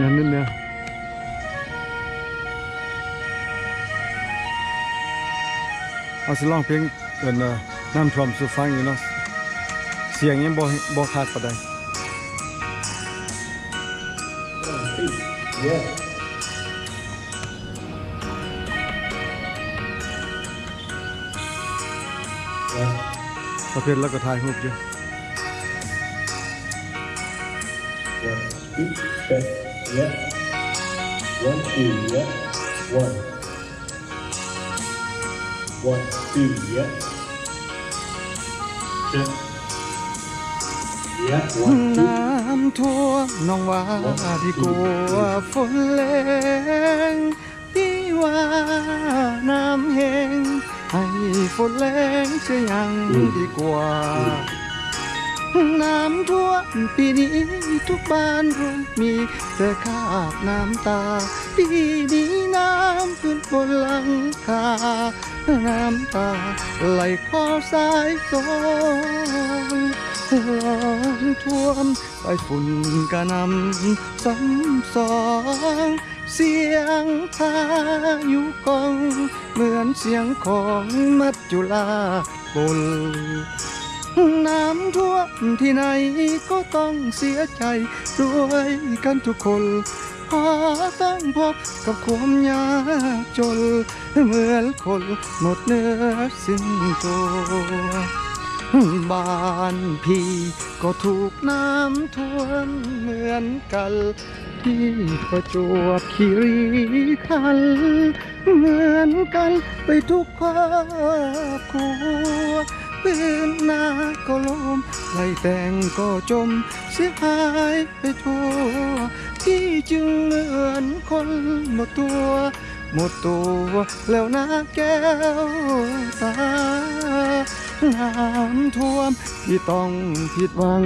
นั่นนั่นเนี่ยเอาสิร้องเพลงเอินเอ่น้ำท่วมสู่ฟังอยู่เนาะเสียงยังบ่บ่ขาดปานใด Yeah. ประเภทแล้วก็ถ่ายรูปอยู่ One, two, check. Yeah. One, two, yeah. One. One, two, yeah. Check. Yeah. One, two. น้ำท่วมน้องว่าที่กลัวฝนแรงพี่ว่าน้ำแห้งให้ฝนแรงเสียยังดีกว่า น้ำท่วมปีนี้ทุกบ้านรวมมีแต่ขาบน้ำตา ปีนี้น้ำขึ้นบนหลังคาน้ำตาไหลคอสายสองลองท่วมไปฝุ่นกระนำซ้ำสองเสียงพายุกอง เหมือนเสียงของมัจจุลาบน น้ำท่วมที่ไหนก็ต้องเสียใจด้วยกันทุกคนพอต้องพบกับความยากจนเหมือนคนหมดเนื้อสิ้นตัวบ้านพี่ก็ถูกน้ำท่วมเหมือนกันที่ประจวบคีรีขันธ์เหมือนกันไปทุกครอบครัว ปืนหน้าก็ลมไหลแต่งก็จม เสียหายไปทั่วที่จึงเหมือนคนหมดตัว หมดตัวแล้วนะแก้วตาน้ำท่วมที่ต้องผิดหวัง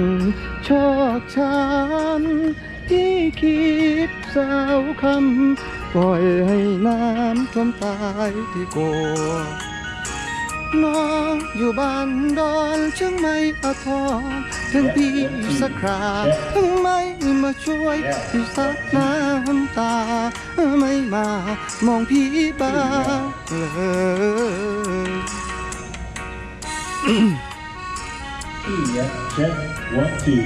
ชอกช้ำที่คิดเศร้าคำปล่อยให้น้ำท่วมตายที่โก น้องอยู่บ้านดอนชียงใหม่อาทรถึงพี่สักคราถึงไม่มาช่วยพี่ซักน้ำตา ไม่มามองพี่บ้างเลย Two, yeah. Check. One, two.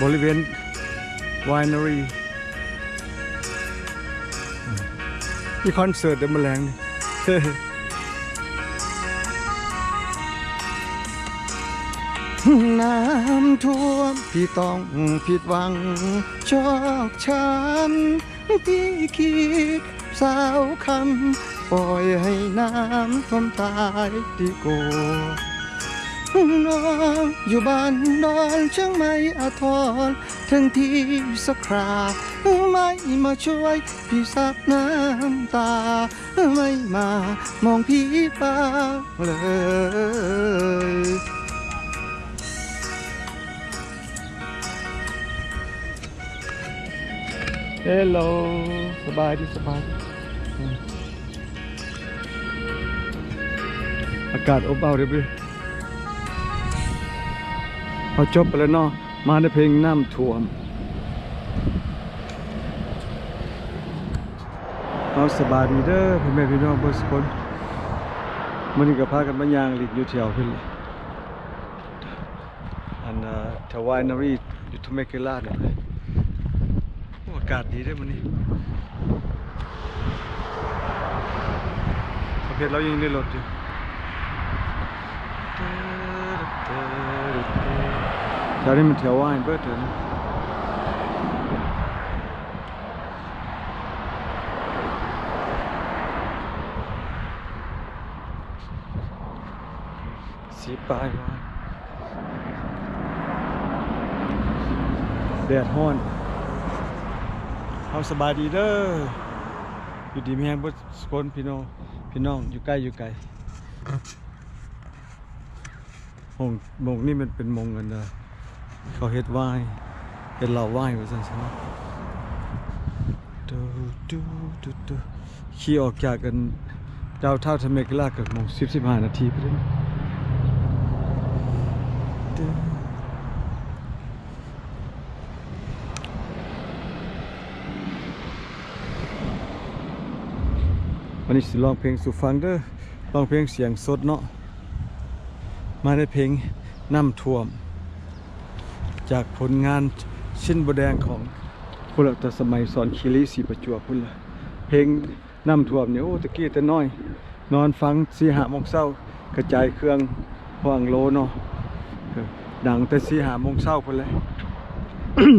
บริเวณว มีคอนเสิร์ตเดมแมลงนี่น้ำท่วมพี่ต้องผิดหวังชอกช้ำพี่คิดสาวคำปล่อยให้น้ำท่วมตายดีกว่า น้องอยู่บ้านดอนเชียงใหม่อาทรทั้งที่สักคราไม่มาช่วยพี่ซับน้ำตา ไม่มามองพี่บ้างเลยเฮลโลสบายดีสบายดีอืมอากาศอบอ้าวเรียบร้อย พอจบไปแล้วเนาะมาในเพลงน้ำท่วมเอาสบายดีเด้อพ่อแม่พี่น้องเบ่สุคนมื้อนี้ก็พากันมายางหลีกอยู่แถวเพิ่นอันน่ะทวายนารีอยู่ทุเมเกลาเนี่ยโอ้อากาศดีเด้มื้อนี้ประเภทเรายังในรถอยู่ แถวนี้มันแถวว่ายเบิดเลยนะสีปลายว่ายแดดฮ้อนเอาสบายดีเด้อ อยู่ดีมีแฮงบ่สกลพี่น้อง พี่น้อง อยู่ใกล้อยู่ไกลมงมงนี่มันเป็นมงกันนะ เขาเฮ็ดไหว้เฮ็ดเราไหว้ไปสั่นใช่ดูดูดูดูขี่ออกจากกันดาวเท่าทำเมกลากัอบโมงสิบสิบห้านาทีไปเลยวันนี้สิลองเพลงสุฟังเด้อลองเพลงเสียงสดเนาะมาได้เพลงน้ำท่วม จากผลงานชิ้นบแดงของพุ่นละแต่สมัยสอนคีรีสีประจวบพุ่นละเพลงน้ำท่วมเนี่ยโอ้ตะกี้แต่น้อย นอนฟังสีหามงเช้ากระจายเครื่องห่วงโลเนาะเออดังแต่สีหามงเช้าพุ่นเลย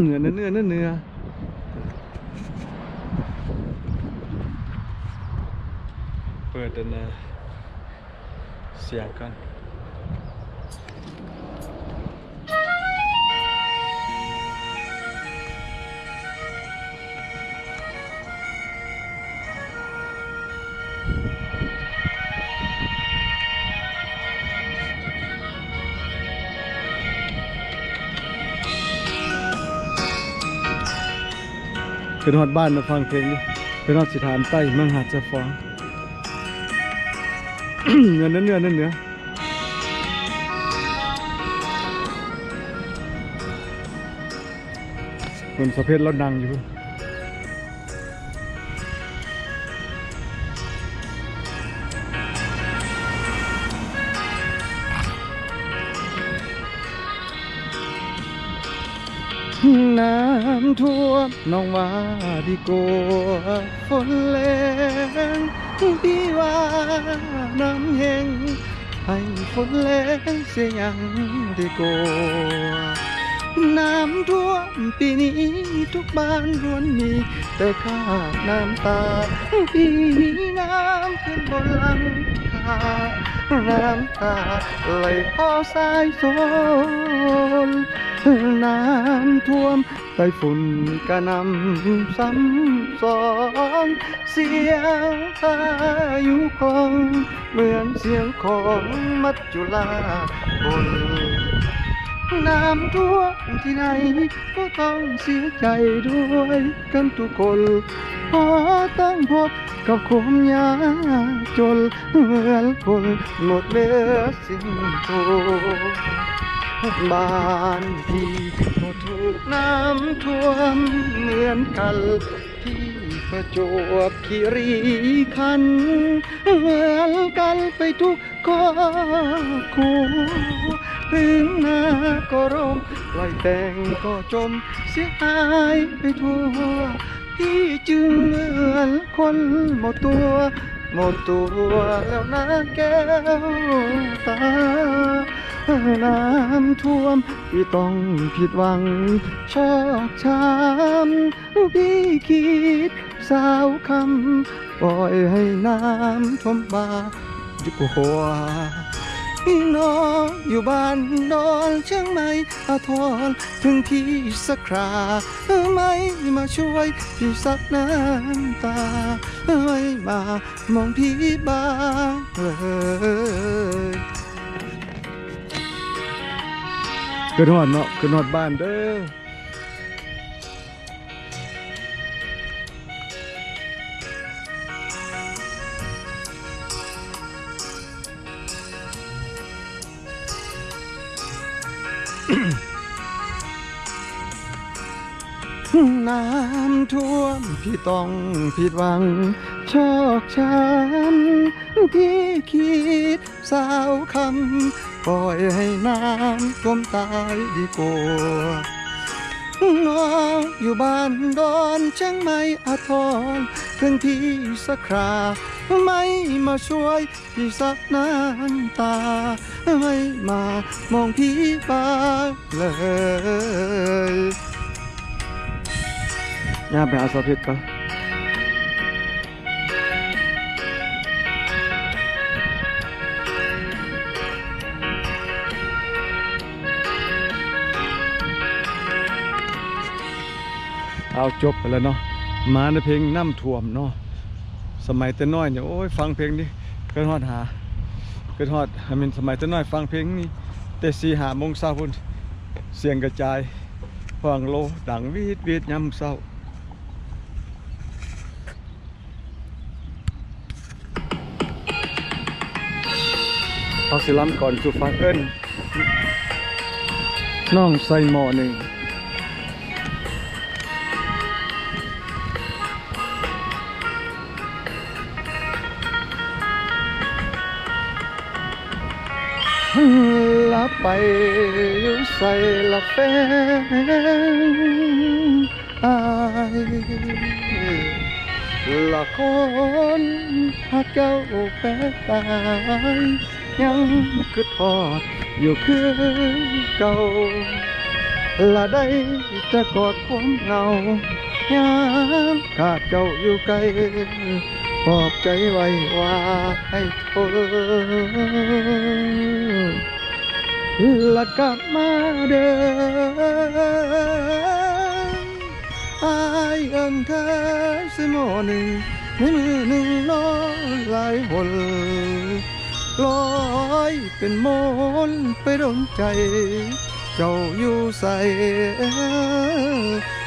เนื้อเนื้อเนื้อเนื้อเนื้อเปิดนนะเสียงกัน ขึ้นฮอดบ้านมาฟังเพลงนี้เป็นฮอดสิทานใต้เมืองหาดจะฟ้องเงินนั้นเนื้อนั้นเนื้อคนสะเพศเราดังอยู่ ท่วมน้องว่าดีกว่าฝนแรงพี่ว่าน้ำแห้งให้ฝนแรงเสียยังดีกว่าน้ำท่วมปีนี้ทุกบ้านล้วนมี แต่ข้าน้ำตาปีนี้น้ำขึ้นบนหลัง น้ำตาไหลพอสายโซนน้ำท่วมไต้ฝุ่นกระนำซ้ำสองเสียงพายุคงเหมือนเสียงของมัจจุลาบน น้ำท่วมที่ไหน ก็ต้องเสียใจด้วยกันทุกคนพอต้องพบกับความยากจนเหมือนคนหมดเลือสิ่งตัวบ้านพี่ก็ถูกน้ำท่วมเหมือนกันที่ประจวบคีรีขันเหมือนกันไปทุกครอบครัว ถึงหน้าก็ร่มปล่อยแต่งก็จมเสียหายไปทั่ว พี่จึงเหมือนคนหมดตัว หมดตัวแล้วนะแก้วตาน้ำท่วมพี่ต้องผิดหวังชอกช้ำพี่คิดสาวคำปล่อยให้น้ำท่วมบาดีกว่า น้องอยู่บ้านนอนเชียงใหม่อาทรถึงที่สักคราไม่มาช่วยพี่สักน้ำตาไม่มามองพี่บ้างเลยกระนอดเนาะกระนอดบ้านเด้อ ท่วมพี่ต้องผิดหวัง ชอกช้ำพี่คิดสาวคำปล่อยให้น้ำท่วมตายดีกว่าน้องอยู่บ้านดอนเชียงใหม่อาทรถึงพี่สักคราไม่มาช่วยพี่สักน้ำตา ไม่มามองพี่บ้างเลย ย่าไปหาสาพชรก่อนเอาจบไปแล้วเนาะมาในเพลงน้ำท่วมเนาะสมัยแต่น้อยเนี่ยโอ้ยฟังเพลงนี้เกินฮอดหาเกินฮอดให้มันสมัยแต่น้อยฟังเพลงนี้แต่สีหามงเช้าพุ่นเสียงกระจายฟังโลดังวีดวีดยามเช้า เอาสิลัมก่อนสุฟังเอิ้นน้องใส่หมอหนึ่งลับไปอยู่ใส่ลาเฟนอายละคนหากเจ้าแพ้ตาย ยังคือทอดอยู่คือเก่าละได้จะกอดความเหงายามขาดเจ้าอยู่ไกลปลอบใจไว้ว่าให้ทนละกลับมาเดิมอายเอินเธอสมอหนึ่งในมือหนึ่งน้อยหลายหน ลอยเป็นมนไปโดนใจ เจ้าอยู่ใส่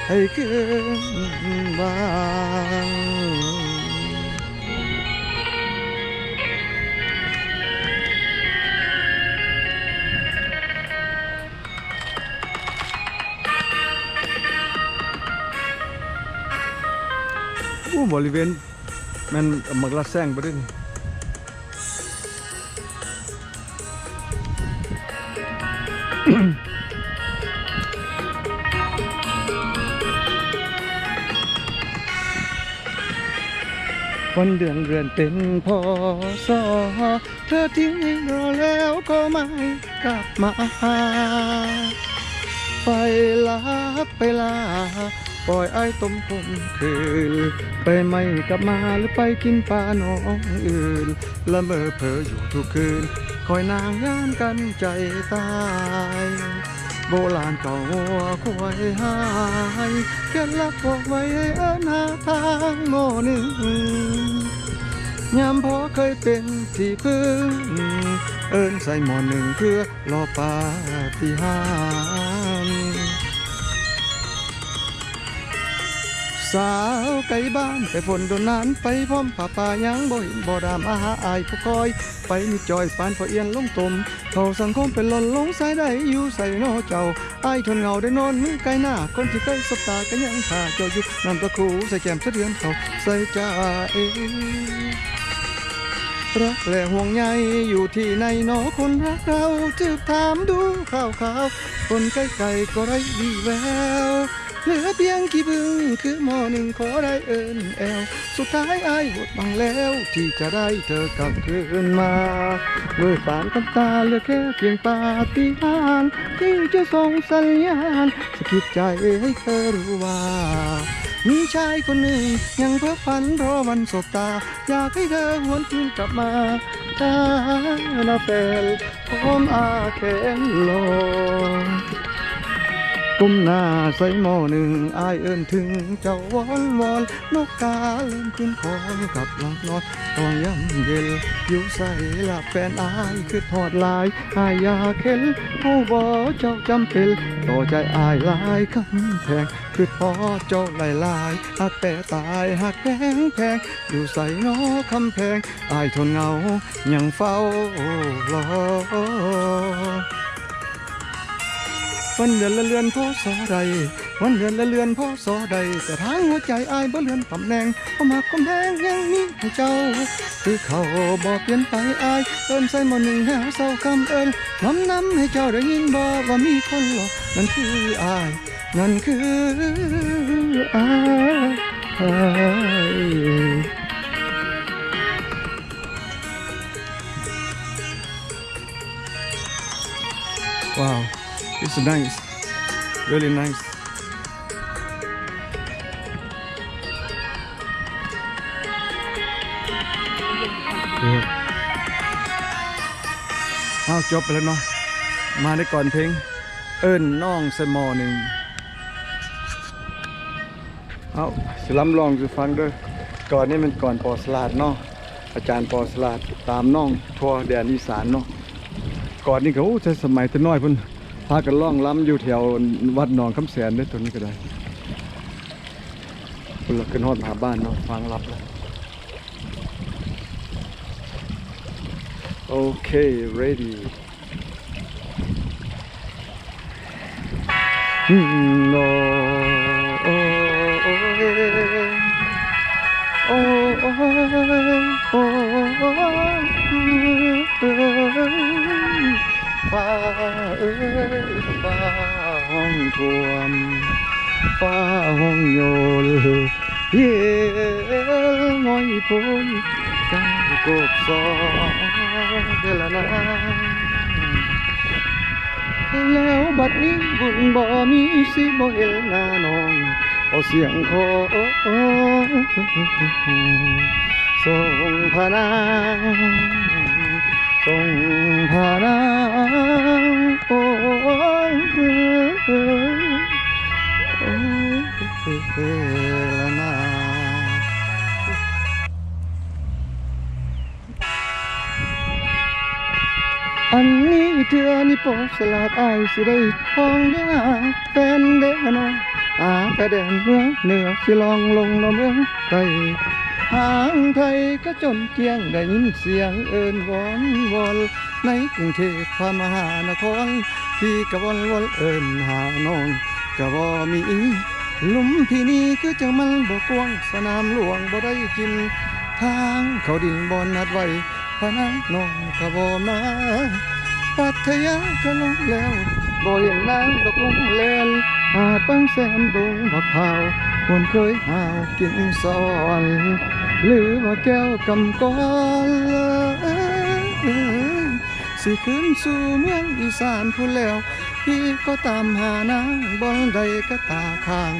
ให้คืนบ้างอู้บริเวณมันมักละแซงไปด้วย วันเดือนเรือนเป็นพอสอเธอทิ้งให้รอแล้วก็ไม่กลับมาไปลาไปลาปล่อยไอ้ต้มคมคืน ไปไม่กลับมาหรือไปกินปลาน้องอื่น ละเมอเพ้ออยู่ทุกคืน คอยนางยานกันใจตาย โบราณเก่าวัวควายหายเก็บลับบอกไว้ให้เอินหาทางโมหนึ่งยามพอเคยเป็นที่พึ่ง เอินใส่หมอนหนึ่งเพื่อรอปาฏิหาร สาวไก่บ้านไปฝนโดนนานไปพร้อมป่าป่ายังบ่เห็นบ่ดามอาหาอายผู้คอย ไปมีจอยปานพอเอียนลงตมเขาสังคมเป็นหล่นลงสายได้อยู่ใส่นอเจ้าอายทนเงาได้นอนมือไกลหน้าคนที่เคยสบตากันยังขาเจ้าอยู่นำตะคูใส่แก้มสะเทือนเขาใส่ใจรักและห่วงใยอยู่ที่ในหนอคนรักเราจืบถามดูข่าวข่าวคนใกล้ๆก็ไร้วีแวว เหลือเพียงกี่บึงคือหมอหนึ่งขอได้เอินแอวสุดท้ายอายหมดบังแล้ว ที่จะได้เธอกลับคืนมาเมื่อสารกับตาเหลือแค่เพียงปาฏิหาริย์ที่จะส่งสัญญาณสะกิดใจให้เธอรู้ว่ามีชายคนหนึ่งยังเพ้อฝันรอวันสบตา อยากให้เธอหวนคืนกลับมาถ้านาแฟนพร้อมอาแขนลง ก้มหน้าใส่หม้อหนึ่งอายเอิ้นถึงเจ้าวอนวอนนกกาเริ่มขึ้นคอนกับหลังนอนตอนย่ำเย็นอยู่ใส่ละแฟนอายคือทอดลายอายอยากเห็นผู้บ่เจ้าจำเป็นต่อใจอายลายคำแพงคือพอเจ้าหลายลายหักแต่ตายหักแพงแพงอยู่ใส่นอคำแพงอายทนเงายังเฝ้ารอ วันเดือนละเลือนพ่อสอใดวันเดือนละเลือนพ่อสอใดแต่ทางหัวใจอายบ่เลือนตำแหน่งเพรามากกำแพงยังมีให้เจ้า คือเขาบอกเปลี่ยนไปอายเอินใส่หมอหนึ่งหาเศร้าคำเอินน้ำน้ำให้เจ้าได้ยินบ่ว่ามีคนหลอกนั่นคืออายนั่นคืออายว้าว it's nice really nice เอาจบไปแล้วเนาะ มาได้ก่อนเพลง เอิ้นน้องสมอหนึ่งเอาสล้ำลองสิฟังด้อก่อนนี้มันก่อนปอสลาดเนาะ อาจารย์ปอสลาดตามน้องทัวร์แดนอีสานเนาะ ก่อนนี้ก็โอ้ใช้สมัยแต่น้อยเพิ่นากันล่องล้ำอยู่แถววัดหนองคำแสนเด้ตัวนี้ก็ได้เพิ่นละขึ้นฮอดมหาบ้านเนาะฟังรับแล้วโอเค ready อืมโนโอ้โอ้โอ้โอ้โอ้ ฟ้าห้องท่วมฟ้าห้องโยลเย็นน้อยพ้นกากบสอเดละนาแล้วบัดนี้บุญบ่มีสิบ่เห็นหน้าน้องเอาเสียงขอส่งพนาง ส่งพนางโอ้ยโอ้เฮ้ละนาอันนี้เธอนี่ปอสลาดอสิได้ทองเด้อแฟนเด้อน้องอาแต่แดนเมืองเหนือสิลองลงมาเมืองไทย หางไทยก็จนเกียงได้ยินเสียงเอินวอนวอนในกรุงเทพพระมหานครที่กะวอนวอนเอินหาน้องก็บ่มีหลุมที่นี่คือจังมันบ่กวงสนามหลวงบ่ได้กิน ทางเขาดินบ่นัดไว้พะนังน้องก็บ่มาปัทยาก็ลงแล้วบ่เห็นนางดอกลงแลนหาดบางแสนดงบักพร้าวคนเคยหาวกินซอน หรือว่าแก้วกำกอนสิขึ้นสู่เมืองอีสานพูนแล้ว พี่ก็ตามหานางบอนใดก็ตาข้าง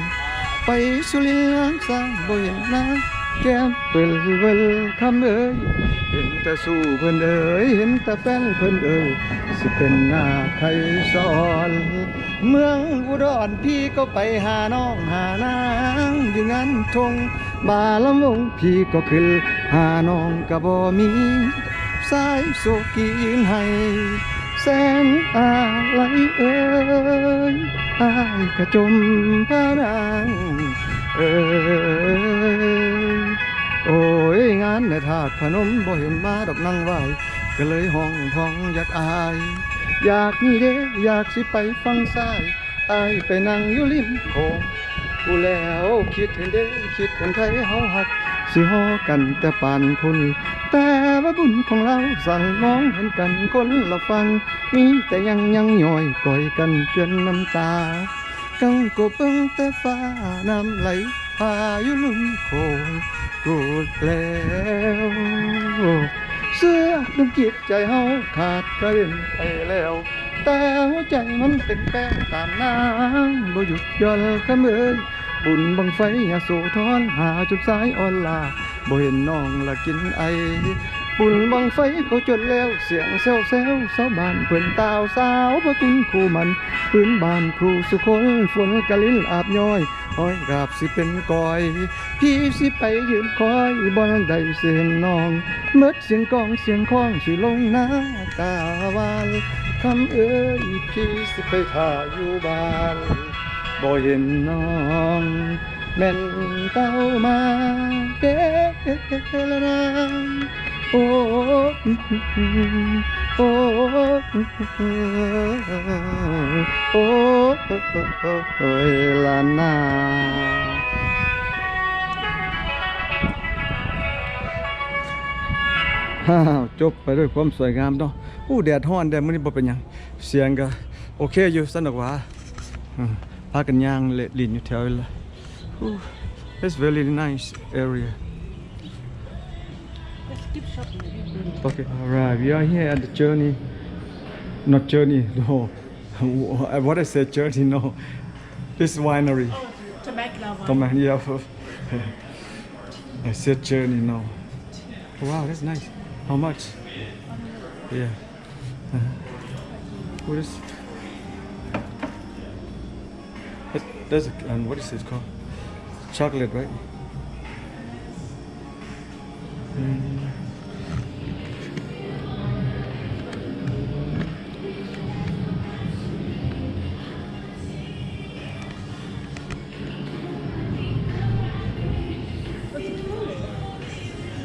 ไปสุรินลางสร้างบ่เห็นนางแก้มเปิลเวลคำเอ้ยเห็นแต่สู้เพิ่นเอ้ยเห็นแต่แฟนเพิ่นเอ้ยสิเป็นหน้าใครสอน เมืองอุดรพี่ก็ไปหาน้องหานางอยู่งานทง บาลำวงพี่ก็ขึ้นหาน้องก็บ่มีสายโศกียืนให้แสนอะไรเอ่ยอายกระจมพระนางเอ่ยโอ้ยงานในถาดพนมบ่เห็นมาดอกนางไหวก็เลยห้องท้องอยากอาย อยากนี่เด้อยากสิไปฟังซ้ายอายไปนั่งอยู่ริมโขง กูแล้วคิดเห็นเด้คิดเห็นไทยเฮาหัก สิฮอกันแต่ปานพุ่นแต่ว่าบุญของเราสั่งมองเห็นกันคนละฟัง มีแต่ยังยังย่อยก่อยกันเกลือนน้ำตา กังก็เบิ่งแต่ฟ้าน้ำไหลพายุลุ่มโคงกูดแล้วเสื้อน้ำจิตใจเฮาขาดกระเด็นไปแล้ว แต่หัวใจมันเป็นแป้งตามน้ำบ่หยุดย่อนขะเมยบุญบังไฟยาโสธรหาจุดสายอ่อนลาบ่เห็นน้องละกินไอบุญบังไฟเขาจนแล้วเสียงเซลเซลสาวบ้านเพิ่อนตาวสาวพระคุณครูมันพื้นบ้านครูสุคนฝนกะลินอาบย้อยห้อยกราบสิเป็นกอย พี่สิไปยืนคอยบอนใดเสียงน้องเมิดเสียงกองเสียงคล้องสิลงหน้ากาวาน คำเอ้ยพี่สิไปท่าอยู่บ้านบ่เห็นน้องแม่นเต้ามาเด้ละนางโอ้โอ้โอ้โอ้ยลานาฮ่าจบไปด้วยความสวยงามเนาะ อู้แดดฮ้อนแดดมื้อนี้บ่เป็นหยัง เสียงก็โอเคอยู่สนุกหว่าอืมพากันย่างเละลินอยู่แถวนี้ละ Ooh, It's very nice area Let's keep shopping. Okay, alright. We are here at the journey. Not journey, no. what I said journey, no. This winery. Oh, Temecula one. Come on, yeah. I said journey, no. Wow, that's nice. How much? Yeah. What is? That, that's a, and what is it called? Chocolate, right? Mm.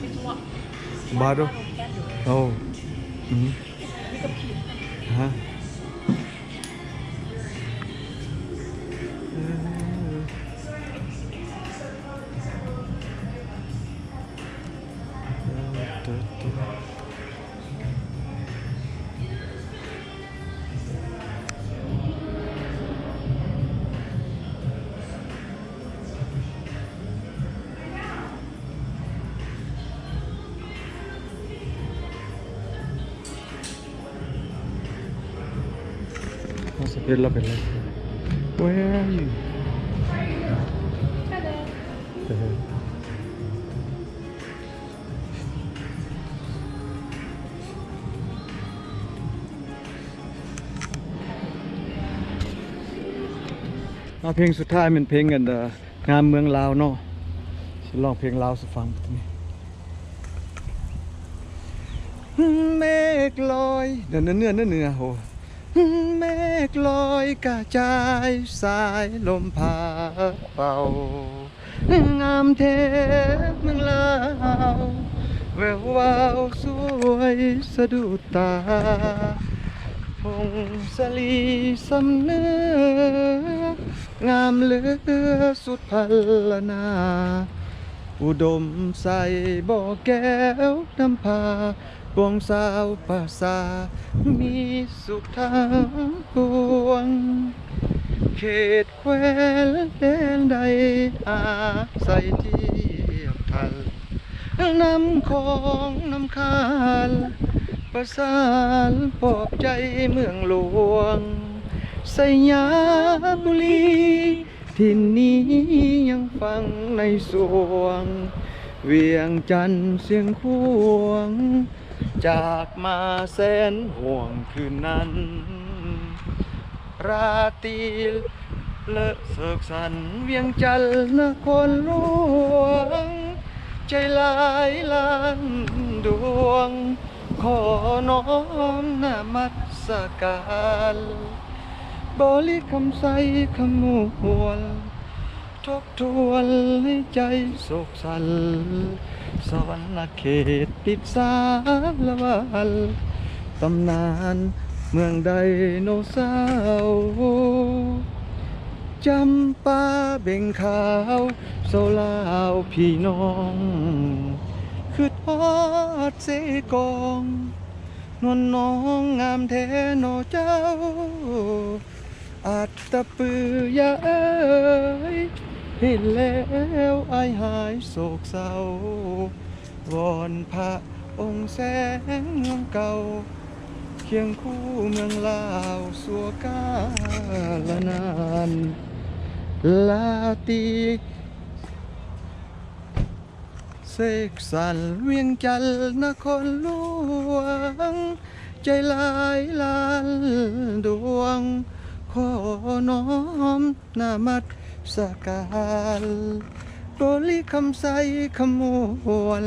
It's what? Bottle? สเปนเราเป็นไร Where are you เออเอาเพลงสุดท้ายเป็นเพลงกันเองามเมืองลาวเนาะฉันลองเพลงลาวสักฟังนี้เมฆลอยเนื้อเนื้อเนื้อเนื้อเนื้อโห เมฆลอยกระจายสายลมพาเป่างามเทเมืองลาวแวววาวสวยสะดุดตาพงสลีสำเนืองามเหลือสุดพัลนา อุดมใสบ่อแก้วน้ำพา วงสาวภาษา มีสุขทั้งปวง เขตแควนแดนใดอาศัยเทียบทันน้ำของน้ำคานประสานปอบใจเมืองหลวง สยามบุรีที่นนี้ยังฟังในสวง เวียงจันทร์เสียงควง จากมาแสนห่วงคืนนั้น ราตรีเลอะเสกสันเวียงจันทร์นครหลวง ใจลายล้านดวง ขอน้อมนามัสการบริคำใสขมวลทบทวนให้ใจโศกสัน สวรรค์เขตติดสารวัลตำนานเมืองไดโนเสาร์จำปาเบ่งขาวโซลาวพี่น้อง คือทอดเสกองนวลน้องงามแท้นอเจ้า อาจตะปือยาเอ้ย เห็นแล้วไอหายโศกเศร้าวอนพระองค์แสงเมืองเก่า เคียงคู่เมืองลาวสัวกาลนานลาตีเสกสรรเวียงจันทร์นครหลวง ใจลายลานดวง ขอน้อมนามัด สการบริคำใสขมวล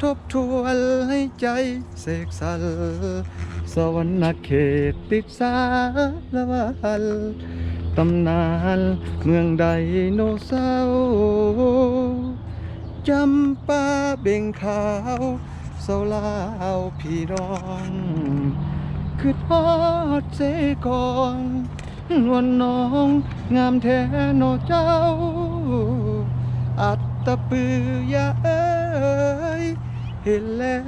ทบทวนให้ใจเสกสรรสวรรค์เขตติดสารวัลตำนานเมืองไดโนเสาร์จำปาเบ่งขาวเสาลาวพี่น้อง คือทอดเสกอง นวลน้องงามแท้โนเจ้า อัตตะปือยาเอ้ยเห็นแล้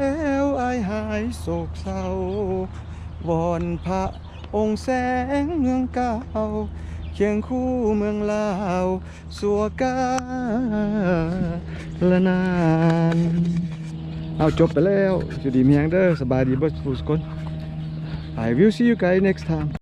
วอายหายโศกเศร้าวอนพระองค์แสงเมืองเก่าเคียงคู่เมืองลาวสัวกาละนาน เอาจบไปแล้วอยู่ดีเมีแฮงเดอร์สบายดีเบ่ทุกคน I will see you guys next time